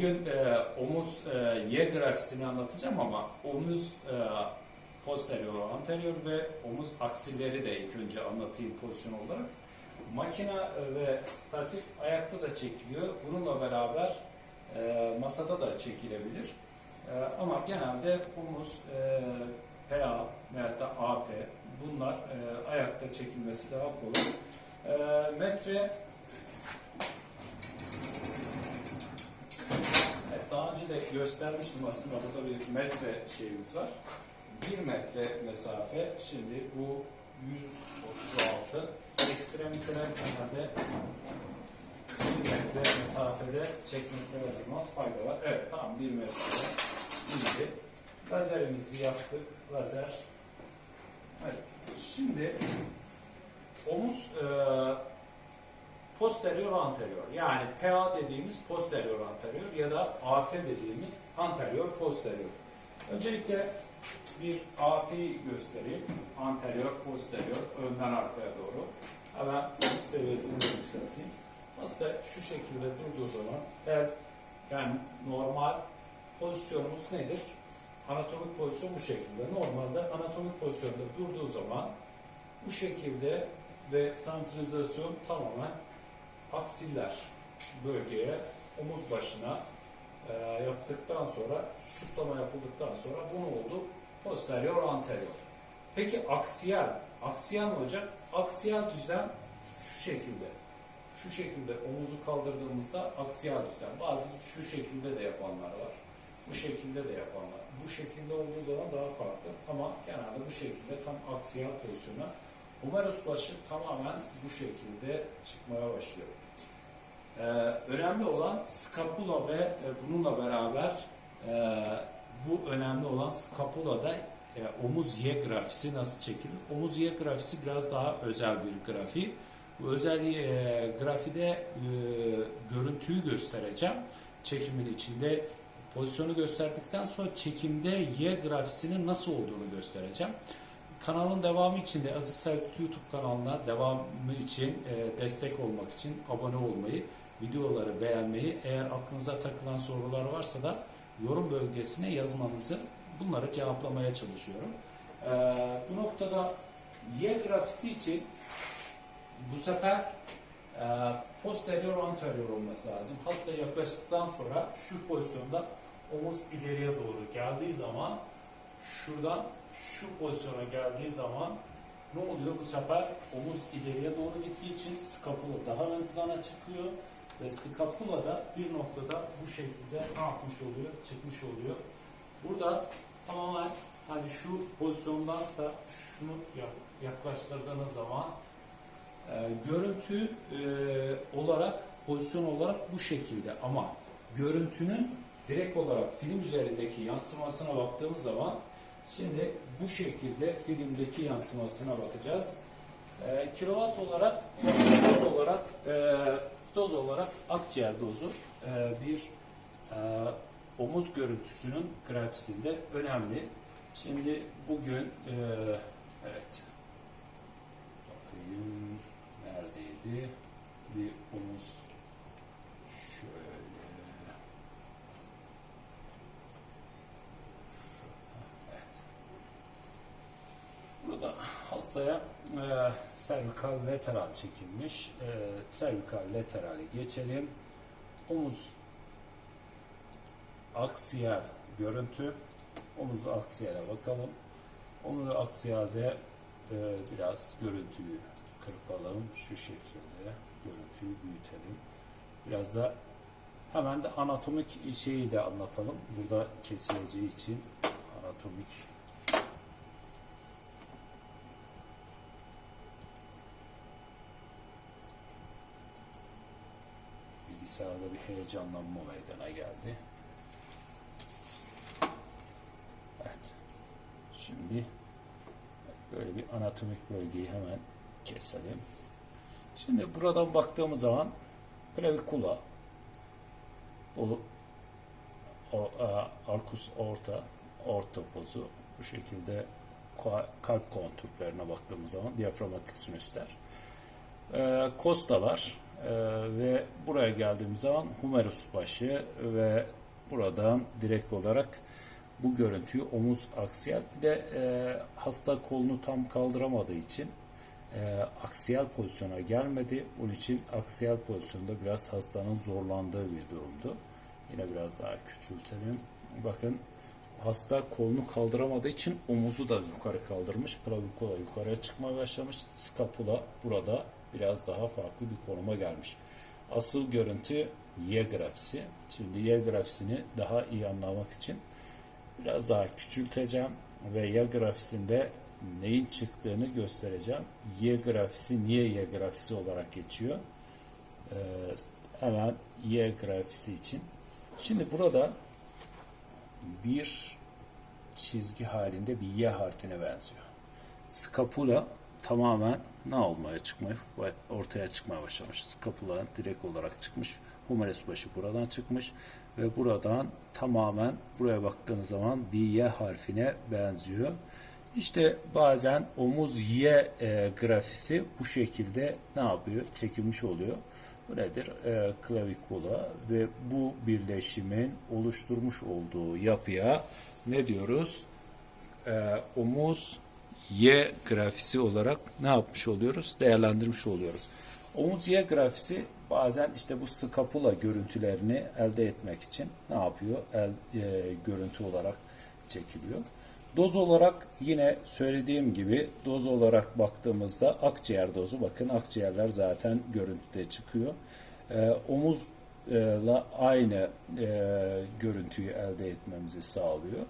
Bugün e, omuz e, Y grafisini anlatacağım ama omuz e, posterior, anterior ve omuz aksileri de ilk önce anlatayım pozisyon olarak. Makine e, ve statif ayakta da çekiliyor. Bununla beraber e, masada da çekilebilir. E, ama genelde omuz, e, PA veyahut da AP bunlar e, ayakta çekilmesi daha kolay. E, metre Evet, daha önce de göstermiştim aslında burada bir metre şeyimiz var. 1 metre mesafe şimdi bu 136 ekstremiteler genelde 1 metre mesafede çekmekte her fayda var. Evet tamam 1 metre indi. Lazerimizi yaptık. Lazer. Evet. Şimdi omuz e, posterior anterior yani PA dediğimiz posterior anterior ya da AF dediğimiz anterior posterior. Öncelikle bir AF'yi göstereyim. Anterior posterior önden arkaya doğru. Hemen seviyesini yükselteyim. Aslında şu şekilde durduğu zaman el yani normal pozisyonumuz nedir? Anatomik pozisyon bu şekilde. Normalde anatomik pozisyonda durduğu zaman bu şekilde ve santralizasyon tamamen aksiller bölgeye, omuz başına e, yaptıktan sonra, şutlama yapıldıktan sonra bu ne oldu? Posterior anterior. Peki aksiyel, aksiyel olacak? Aksiyel düzlem şu şekilde. Şu şekilde omuzu kaldırdığımızda aksiyel düzlem. Bazı şu şekilde de yapanlar var. Bu şekilde de yapanlar. Bu şekilde olduğu zaman daha farklı ama genelde bu şekilde tam aksiyel pozisyona Humerus başı tamamen bu şekilde çıkmaya başlıyor. Ee, önemli olan skapula ve e, bununla beraber e, bu önemli olan skapulada e, omuz Y grafisi nasıl çekilir? Omuz Y grafisi biraz daha özel bir grafi. Bu özel e, grafide e, görüntüyü göstereceğim. Çekimin içinde pozisyonu gösterdikten sonra çekimde Y grafisinin nasıl olduğunu göstereceğim. Kanalın devamı için de Aziz Sayık YouTube kanalına devamı için e, destek olmak için abone olmayı, videoları beğenmeyi, eğer aklınıza takılan sorular varsa da yorum bölgesine yazmanızı bunları cevaplamaya çalışıyorum. E, bu noktada Y grafisi için bu sefer e, posterior anterior olması lazım. Hasta yaklaştıktan sonra şu pozisyonda omuz ileriye doğru geldiği zaman şuradan şu pozisyona geldiği zaman ne oluyor bu sefer omuz ileriye doğru gittiği için skapula daha ön plana çıkıyor ve skapula da bir noktada bu şekilde ne yapmış oluyor? Çıkmış oluyor. Burada tamamen hani şu pozisyondansa şunu yak- yaklaştırdığınız zaman e, görüntü e, olarak pozisyon olarak bu şekilde ama görüntünün direkt olarak film üzerindeki yansımasına baktığımız zaman şimdi bu şekilde filmdeki yansımasına bakacağız. E, kilowatt olarak olarak e, doz olarak akciğer dozu e, bir e, omuz görüntüsünün grafisinde önemli. Şimdi bugün e, evet bakayım neredeydi bir omuz şöyle evet burada hastaya e, servikal lateral çekilmiş. E, servikal laterali geçelim. Omuz aksiyel görüntü. Omuz aksiyele bakalım. Omuz aksiyelde e, biraz görüntüyü kırpalım. Şu şekilde görüntüyü büyütelim. Biraz da hemen de anatomik şeyi de anlatalım. Burada kesileceği için anatomik bilgisayarda bir heyecanlanma meydana geldi evet şimdi böyle bir anatomik bölgeyi hemen keselim. Şimdi buradan baktığımız zaman klavikula bu a, arkus orta orta pozu bu şekilde kalp kontürlerine baktığımız zaman diyaframatik sinüsler. E, kosta var. Ee, ve buraya geldiğimiz zaman humerus başı ve buradan direkt olarak bu görüntüyü omuz aksiyel bir de e, hasta kolunu tam kaldıramadığı için e, aksiyel pozisyona gelmedi. Bunun için aksiyel pozisyonda biraz hastanın zorlandığı bir durumdu. Yine biraz daha küçültelim. Bakın hasta kolunu kaldıramadığı için omuzu da yukarı kaldırmış. Klavikula yukarıya çıkmaya başlamış. Skapula burada biraz daha farklı bir konuma gelmiş. Asıl görüntü Y grafisi. Şimdi Y grafisini daha iyi anlamak için biraz daha küçülteceğim ve Y grafisinde neyin çıktığını göstereceğim. Y grafisi niye Y grafisi olarak geçiyor? Ee, hemen Y grafisi için. Şimdi burada bir çizgi halinde bir Y harfine benziyor. Skapula tamamen ne olmaya çıkmaya ortaya çıkmaya başlamış. Skapula direkt olarak çıkmış. Humerus başı buradan çıkmış ve buradan tamamen buraya baktığınız zaman bir Y harfine benziyor. İşte bazen omuz Y e, grafisi bu şekilde ne yapıyor? Çekilmiş oluyor. Bu nedir? E, klavikula ve bu birleşimin oluşturmuş olduğu yapıya ne diyoruz? E, omuz Y grafisi olarak ne yapmış oluyoruz? Değerlendirmiş oluyoruz. Omuz Y grafisi bazen işte bu skapula görüntülerini elde etmek için ne yapıyor? El, e, görüntü olarak çekiliyor. Doz olarak yine söylediğim gibi doz olarak baktığımızda akciğer dozu bakın akciğerler zaten görüntüde çıkıyor. Ee, omuzla aynı e, görüntüyü elde etmemizi sağlıyor.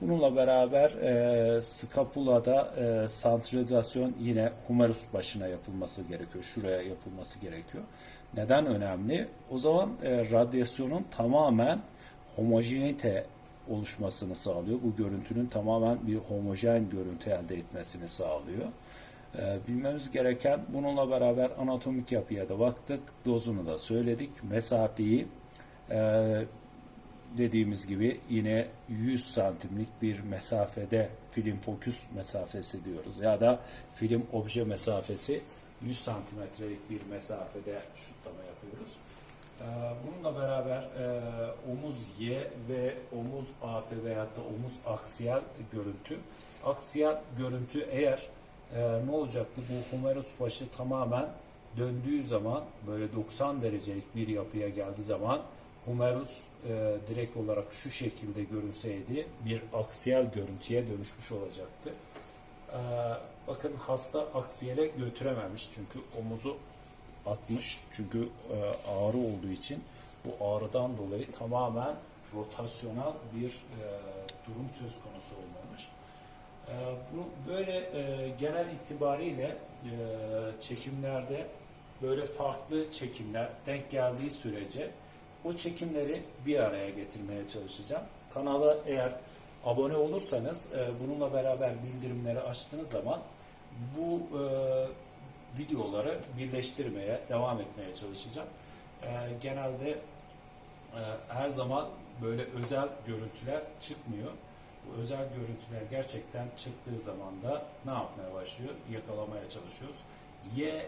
Bununla beraber e, skapulada e, santralizasyon yine humerus başına yapılması gerekiyor. Şuraya yapılması gerekiyor. Neden önemli? O zaman e, radyasyonun tamamen homojenite oluşmasını sağlıyor. Bu görüntünün tamamen bir homojen görüntü elde etmesini sağlıyor. Ee, bilmemiz gereken bununla beraber anatomik yapıya da baktık. Dozunu da söyledik. Mesafeyi e, dediğimiz gibi yine 100 santimlik bir mesafede film fokus mesafesi diyoruz. Ya da film obje mesafesi 100 santimetrelik bir mesafede şutlama yapıyoruz. Ee, Bununla beraber e, omuz Y ve omuz AP veyahut da omuz aksiyel görüntü. Aksiyel görüntü eğer e, ne olacaktı? Bu humerus başı tamamen döndüğü zaman böyle 90 derecelik bir yapıya geldiği zaman humerus e, direkt olarak şu şekilde görünseydi bir aksiyel görüntüye dönüşmüş olacaktı. Ee, bakın hasta aksiyele götürememiş çünkü omuzu atmış. Çünkü e, ağrı olduğu için bu ağrıdan dolayı tamamen rotasyonel bir e, durum söz konusu olmamış. E, bu böyle e, genel itibariyle e, çekimlerde böyle farklı çekimler denk geldiği sürece o çekimleri bir araya getirmeye çalışacağım. Kanala eğer abone olursanız e, bununla beraber bildirimleri açtığınız zaman bu e, videoları birleştirmeye, devam etmeye çalışacağım. Ee, genelde e, her zaman böyle özel görüntüler çıkmıyor. Bu özel görüntüler gerçekten çıktığı zaman da ne yapmaya başlıyor? Yakalamaya çalışıyoruz. Y e,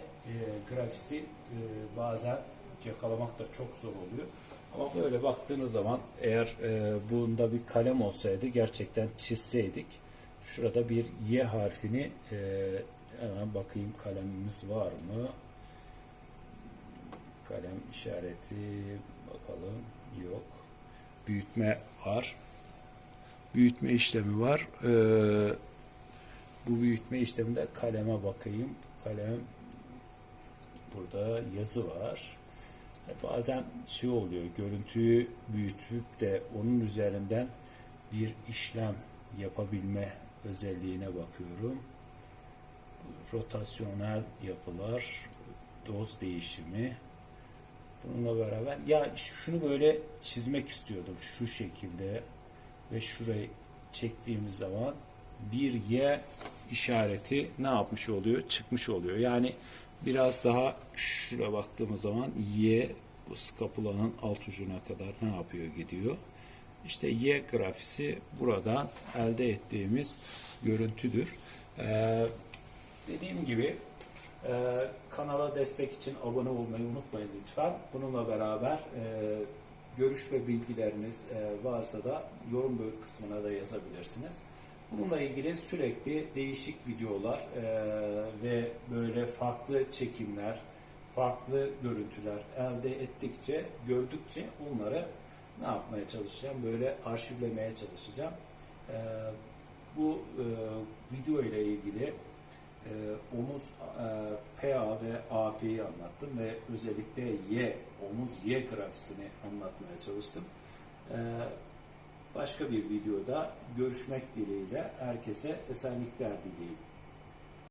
grafisi e, bazen yakalamak da çok zor oluyor. Ama böyle baktığınız zaman eğer e, bunda bir kalem olsaydı gerçekten çizseydik şurada bir Y harfini e, Hemen bakayım kalemimiz var mı? Kalem işareti bakalım. Yok. Büyütme var. Büyütme işlemi var. Ee, bu büyütme işleminde kaleme bakayım. Kalem burada yazı var. Bazen şey oluyor. Görüntüyü büyütüp de onun üzerinden bir işlem yapabilme özelliğine bakıyorum rotasyonel yapılar, doz değişimi. Bununla beraber ya şunu böyle çizmek istiyordum şu şekilde ve şurayı çektiğimiz zaman bir Y işareti ne yapmış oluyor? Çıkmış oluyor. Yani biraz daha şuraya baktığımız zaman Y bu skapulanın alt ucuna kadar ne yapıyor gidiyor. İşte Y grafisi buradan elde ettiğimiz görüntüdür. Ee, Dediğim gibi Ee, kanala destek için abone olmayı unutmayın lütfen. Bununla beraber e, görüş ve bilgileriniz e, varsa da yorum bölüm kısmına da yazabilirsiniz. Bununla ilgili sürekli değişik videolar e, ve böyle farklı çekimler, farklı görüntüler elde ettikçe, gördükçe onları ne yapmaya çalışacağım? Böyle arşivlemeye çalışacağım. E, bu e, video ile ilgili e, omuz e, PA ve AP'yi anlattım ve özellikle Y, omuz Y grafisini anlatmaya çalıştım. E, başka bir videoda görüşmek dileğiyle herkese esenlikler dileyim.